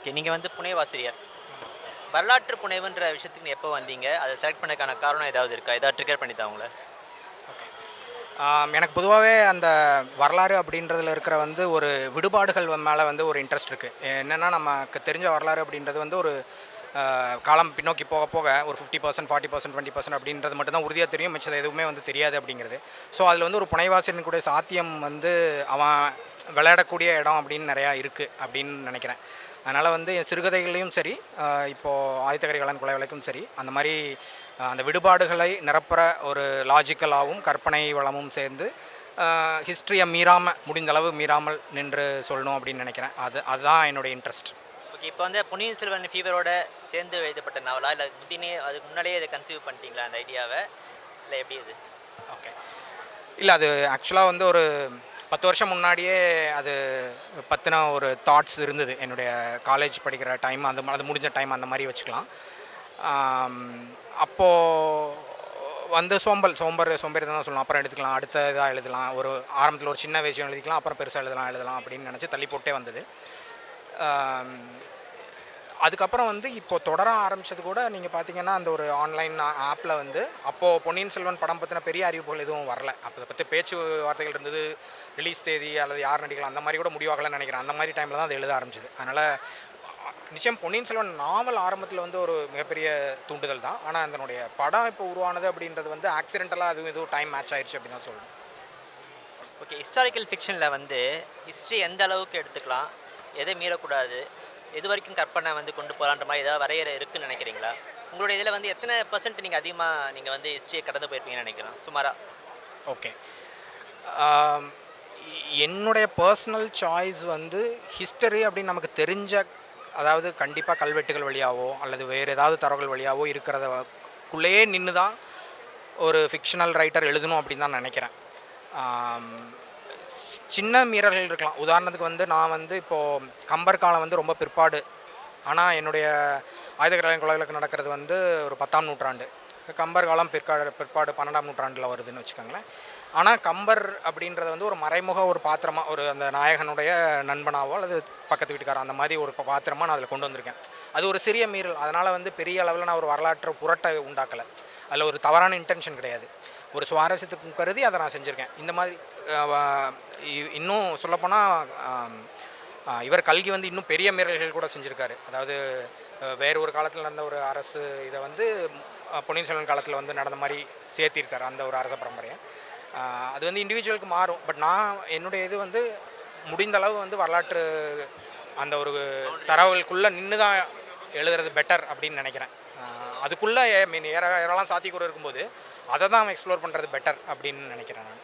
Okay நீங்கள் வந்து புனைவாசிரியர். வரலாற்று புனைவுன்ற விஷயத்துக்கு நீ எப்போ வந்தீங்க? அதை செலக்ட் பண்ணக்கான காரணம் ஏதாவது இருக்கா? ஏதாவது ட்ரிகர் பண்ணி தான் உங்களை எனக்கு பொதுவாகவே அந்த வரலாறு அப்படின்றதுல இருக்கிற வந்து ஒரு விடுபாடுகள் மேலே வந்து ஒரு இன்ட்ரெஸ்ட் இருக்குது என்னென்னா நமக்கு தெரிஞ்ச வரலாறு அப்படின்றது வந்து ஒரு காலம் பின்னோக்கி போக போக ஒரு fifty percent forty percent twenty percent அப்படின்றது மட்டும்தான் உறுதியாக தெரியும். மிச்சது எதுவுமே வந்து தெரியாது அப்படிங்கிறது. ஸோ அதில் வந்து ஒரு புனைவாசியனுக்குடைய கூட சாத்தியம் வந்து அவன் விளையாடக்கூடிய இடம் அப்படின்னு நிறையா இருக்குது அப்படின்னு நினைக்கிறேன். அதனால் வந்து என் சிறுகதைகள்லையும் சரி இப்போது ஆதித்தகரி கலன் கொலை சரி அந்த மாதிரி அந்த விடுபாடுகளை நிரப்புற ஒரு லாஜிக்கலாகவும் கற்பனை வளமும் சேர்ந்து ஹிஸ்ட்ரியை மீறாமல் முடிந்த அளவு மீறாமல் நின்று சொல்லணும் அப்படின்னு நினைக்கிறேன். அது அதுதான் என்னுடைய இன்ட்ரெஸ்ட் ஓகே இப்போ வந்து பொன்னியின் செல்வன் ஃபீவரோட சேர்ந்து எழுதப்பட்ட நாவலா இல்லை முந்தினே அதுக்கு முன்னாடியே இதை கன்சீவ் பண்ணிட்டீங்களா அந்த ஐடியாவை இல்லை எப்படி இது? ஓகே இல்லை அது ஆக்சுவலாக வந்து ஒரு பத்து வருஷம் முன்னாடியே அது பற்றின ஒரு தாட்ஸ் இருந்தது. என்னுடைய காலேஜ் படிக்கிற டைம் அந்த அது முடிஞ்ச டைம் அந்த மாதிரி வச்சுக்கலாம். அப்போது வந்து சோம்பல் சோம்பர் சோம்பேறி தான் சொல்லலாம். அப்புறம் எடுத்துக்கலாம். அடுத்த இதாக எழுதலாம். ஒரு ஆரம்பத்தில் ஒரு சின்ன விஷயம் எழுதிக்கலாம். அப்புறம் பெருசாக எழுதலாம் எழுதலாம் அப்படின்னு நினச்சி தள்ளி போட்டே வந்தது. அதுக்கப்புறம் வந்து இப்போ தொடர ஆரம்பிச்சது கூட நீங்கள் பார்த்தீங்கன்னா அந்த ஒரு ஆன்லைன் ஆப்பில் வந்து அப்போது பொன்னியின் செல்வன் படம் பற்றின பெரிய அறிவிப்புகள் எதுவும் வரல. அப்போ அதை பற்றி பேச்சு வார்த்தைகள் இருந்தது ரிலீஸ் தேதி அல்லது யார் நடிக்கலாம் அந்த மாதிரி கூட முடிவாகலன்னு நினைக்கிறேன். அந்த மாதிரி டைமில் தான் அது எழுத ஆரம்பிச்சது. அதனால் நிச்சயம் பொன்னியின் செல்வன் நாவல் ஆரம்பத்தில் வந்து ஒரு மிகப்பெரிய தூண்டுதல் தான். ஆனால் அதனுடைய படம் இப்போ உருவானது அப்படின்றது வந்து ஆக்சிடென்டலாக அதுவும் எதுவும் டைம் மேட்ச் ஆயிடுச்சு அப்படின்னு தான் சொல்லணும் ஓகே ஹிஸ்டாரிக்கல் ஃபிக்ஷனில் வந்து ஹிஸ்ட்ரி எந்த அளவுக்கு எடுத்துக்கலாம் எதை மீறக்கூடாது எது வரைக்கும் கற்பனை வந்து கொண்டு போகலான்ற மாதிரி ஏதாவது வரையறை இருக்குன்னு நினைக்கிறீங்களா? உங்களுடைய இதில் வந்து எத்தனை பர்சன்ட் நீங்கள் அதிகமாக நீங்கள் வந்து ஹிஸ்ட்ரியை கடந்து போயிருப்பீங்கன்னு நினைக்கிறேன். சுமாராக ஓகே என்னுடைய பர்சனல் சாய்ஸ் வந்து ஹிஸ்டரி அப்படின்னு நமக்கு தெரிஞ்ச அதாவது கண்டிப்பாக கல்வெட்டுகள் வழியாவோ அல்லது வேறு ஏதாவது தரவுகள் வழியாவோ இருக்கிறதக்குள்ளேயே நின்று தான் ஒரு ஃபிக்ஷனல் ரைட்டர் எழுதணும் அப்படின்னு தான் நினைக்கிறேன். சின்ன மீறல்கள் இருக்கலாம். உதாரணத்துக்கு வந்து நான் வந்து இப்போது கம்பர் காலம் வந்து ரொம்ப பிற்பாடு. ஆனால் என்னுடைய ஆயுதகரன் குழந்தைகளுக்கு நடக்கிறது வந்து ஒரு பத்தாம் நூற்றாண்டு. கம்பர் காலம் பிற்காடு பிற்பாடு பன்னெண்டாம் நூற்றாண்டில் வருதுன்னு வச்சுக்கோங்களேன். ஆனால் கம்பர் அப்படின்றத வந்து ஒரு மறைமுக ஒரு பாத்திரமாக ஒரு அந்த நாயகனுடைய நண்பனாவோ அல்லது பக்கத்து வீட்டுக்காரோ அந்த மாதிரி ஒரு பாத்திரமாக நான் அதில் கொண்டு வந்திருக்கேன். அது ஒரு சிறிய மீறல். அதனால் வந்து பெரிய அளவில் நான் ஒரு வரலாற்று புரட்டை உண்டாக்கலை. அதில் ஒரு தவறான இன்டென்ஷன் கிடையாது. ஒரு சுவாரஸ்யத்துக்கும் கருதி அதை நான் செஞ்சுருக்கேன். இந்த மாதிரி இன்னும் சொல்லப்போனால் இவர் கல்கி வந்து இன்னும் பெரிய மீறல்கள் கூட செஞ்சுருக்காரு. அதாவது வேறு ஒரு காலத்தில் நடந்த ஒரு அரசு இதை வந்து பொன்னியின் செல்வன் காலத்தில் வந்து நடந்த மாதிரி சேர்த்திருக்காரு அந்த ஒரு அரச பரம்பரையை. அது வந்து இண்டிவிஜுவலுக்கு மாறும். பட் நான் என்னுடைய இது வந்து முடிந்த அளவு வந்து வரலாற்று அந்த ஒரு தரவுகளுக்குள்ளே நின்று தான் எழுதுறது பெட்டர் அப்படின்னு நினைக்கிறேன். அதுக்குள்ளே மீன் ஏற ஏறலாம் சாத்தியக்கூறு இருக்கும்போது அதை தான் எக்ஸ்ப்ளோர் பண்ணுறது பெட்டர் அப்படின்னு நினைக்கிறேன் நான்.